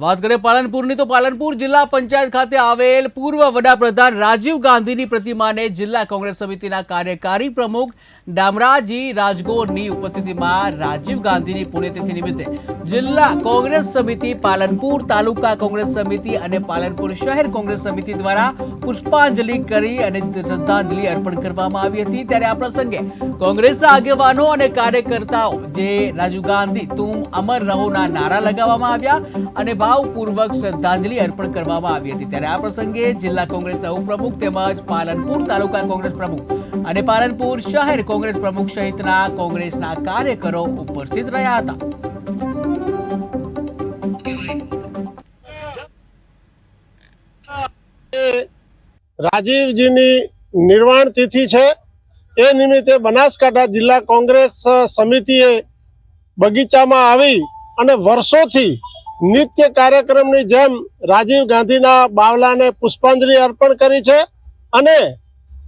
વાત કરીએ પાલનપુરની, તો પાલનપુર જિલ્લા પંચાયત ખાતે આવેલ પૂર્વ વડાપ્રધાન રાજીવ ગાંધીની પ્રતિમાને જિલ્લા કોંગ્રેસ સમિતિના કાર્યકારી પ્રમુખ ડામરાજી રાજગોરની ઉપસ્થિતિમાં રાજીવ ગાંધીની પુણ્યતિથિ નિમિત્તે જિલ્લા કોંગ્રેસ સમિતિ, પાલનપુર તાલુકા કોંગ્રેસ સમિતિ અને પાલનપુર શહેર કોંગ્રેસ સમિતિ દ્વારા પુષ્પાંજલિ કરી અને શ્રદ્ધાંજલિ અર્પણ કરવામાં આવી હતી. ત્યારે આ પ્રસંગે કોંગ્રેસના આગેવાનો અને કાર્યકર્તાઓ, જે રાજીવ ગાંધી તુમ અમર રહોના નારા લગાવવામાં આવ્યા અને ભાવપૂર્વક શ્રદ્ધાંજલિ અર્પણ કરવામાં આવી હતી. ત્યારે આ પ્રસંગે જિલ્લા કોંગ્રેસ ઉપપ્રમુખ તેમજ પાલનપુર તાલુકા કોંગ્રેસ પ્રમુખ અને પાલનપુર શહેર કોંગ્રેસ પ્રમુખ સહિતના કોંગ્રેસના કાર્યકરો ઉપસ્થિત રહ્યા હતા. રાજીવજીની નિર્વાણ તિથિ છે. એ નિમિત્તે બનાસકાંઠા જિલ્લા કોંગ્રેસ સમિતિએ બગીચામાં આવી અને વર્ષોથી નિત્ય કાર્યક્રમની જેમ રાજીવ ગાંધીના બાવલાને પુષ્પાંજલિ અર્પણ કરી છે અને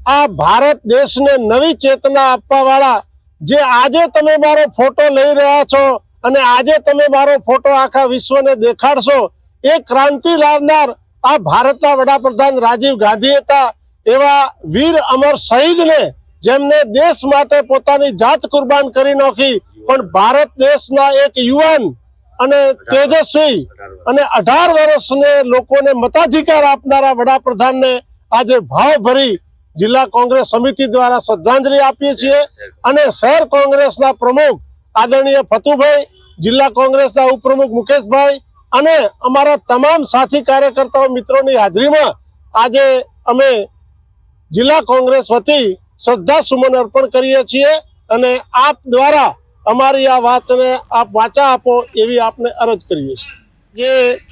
આ ભારત દેશને નવી ચેતના આપવા વાળા જે આજે તમે મારો ફોટો લઈ રહ્યા છો અને આજે તમે મારો ફોટો આખા વિશ્વને દેખાડશો, એ ક્રાંતિ લાવનાર આ ભારતના વડાપ્રધાન રાજીવ ગાંધી હતા, એવા વીર અમર શહીદને જેમને દેશ માટે પોતાની જાત કુરબાન કરી નાખી. પણ ભારત દેશના એક યુવાન અને તેજસ્વી અને અઢાર વર્ષને લોકોને મતાધિકાર આપનારા વડાપ્રધાનને આજે ભાવભરી જિલ્લા કોંગ્રેસ સમિતિ દ્વારા શ્રદ્ધાંજલિ આપીએ છીએ. અને શહેર કોંગ્રેસના પ્રમુખ આદરણીય ફતુભાઈ જિલ્લા કોંગ્રેસના ઉપપ્રમુખ મુકેશભાઈ અને અમારા તમામ સાથી કાર્યકર્તાઓ મિત્રોની હાજરીમાં આજે અમે જિલ્લા કોંગ્રેસ વતી શ્રદ્ધા સુમન અર્પણ કરીએ છીએ અને આપ દ્વારા અમારી આ વાતને આપ વાચા આપો એવી આપને અરજ કરીએ છીએ. જે